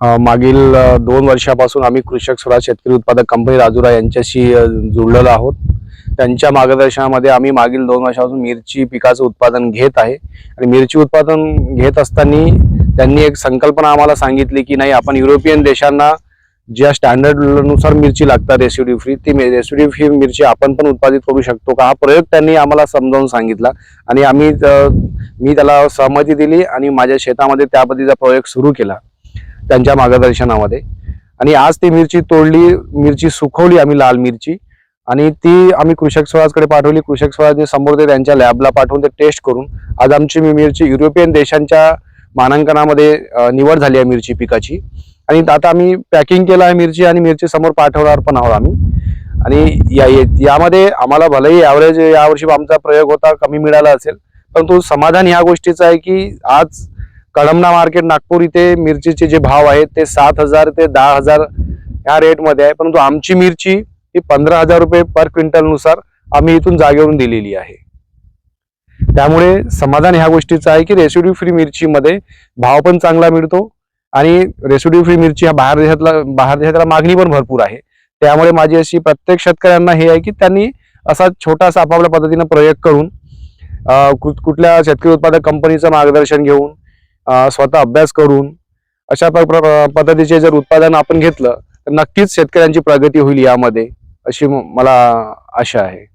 मागील दोन वर्षापासून आम्ही कृषक स्वराज शेतकरी उत्पादक कंपनी राजुरा यांच्याशी जुळलेलो आहोत. त्यांच्या मार्गदर्शनामध्ये आम्ही मागील दोन वर्षापासून मिरची पिकाचं उत्पादन घेत आहे. आणि मिरची उत्पादन घेत असताना त्यांनी एक संकल्पना आम्हाला सांगितली की नाही आपण युरोपियन देशांना ज्या स्टँडर्डनुसार मिरची लागतात रेसिड्यू फ्री ती रेसिड्यू फ्री मिरची आपण पण उत्पादित करू शकतो का? हा प्रयोग त्यांनी आम्हाला समजावून सांगितला. आणि आम्ही मी त्याला सहमती दिली आणि माझ्या शेतामध्ये त्या पद्धतीचा प्रयोग सुरू केला. त्यांच्या मार्गदर्शनामध्ये. आणि आज ती मिरची तोडली मिरची सुकवली आम्ही लाल मिरची. आणि ती आम्ही कृषक स्वराजकडे पाठवली. कृषक स्वराजने समोर ते त्यांच्या लॅबला पाठवून ते टेस्ट करून आज आमची मी मिरची युरोपियन देशांच्या मानांकनामध्ये निवड झाली आहे मिरची पिकाची. आणि आता आम्ही पॅकिंग केलं आहे मिरची आणि मिरची समोर पाठवणार पण आहोत आम्ही. आणि या या- यामध्ये आम्हाला भलेही ॲव्हरेज यावर्षी आमचा प्रयोग होता कमी मिळाला असेल. परंतु समाधान ह्या गोष्टीचं आहे की आज कळमना मार्केट नागपूर इथे मिरचीचे जे भाव आहेत ते सात हजार ते दहा हजार ह्या रेटमध्ये आहे. परंतु आमची मिरची ही पंधरा हजार रुपये पर क्विंटलनुसार आम्ही इथून जागेवरून दिलेली आहे. त्यामुळे समाधान ह्या गोष्टीचं आहे की रेसिड्यू फ्री मिरचीमध्ये भाव पण चांगला मिळतो आणि रेसिड्यू फ्री मिरची हा बाहेर देशातला बाहेर देशातला मागणी पण भरपूर आहे. त्यामुळे माझी अशी प्रत्येक शेतकऱ्यांना हे आहे की त्यांनी असा छोटासा आपापल्या पद्धतीनं प्रयोग करून कुठल्या शेतकरी उत्पादक कंपनीचं मार्गदर्शन घेऊन स्वतः अभ्यास करून अशा प्र- पद्धतीचे जर उत्पादन आपण घेतलं तर नक्कीच शेतकऱ्यांची प्रगती होईल यामध्ये अशी मला आशा आहे.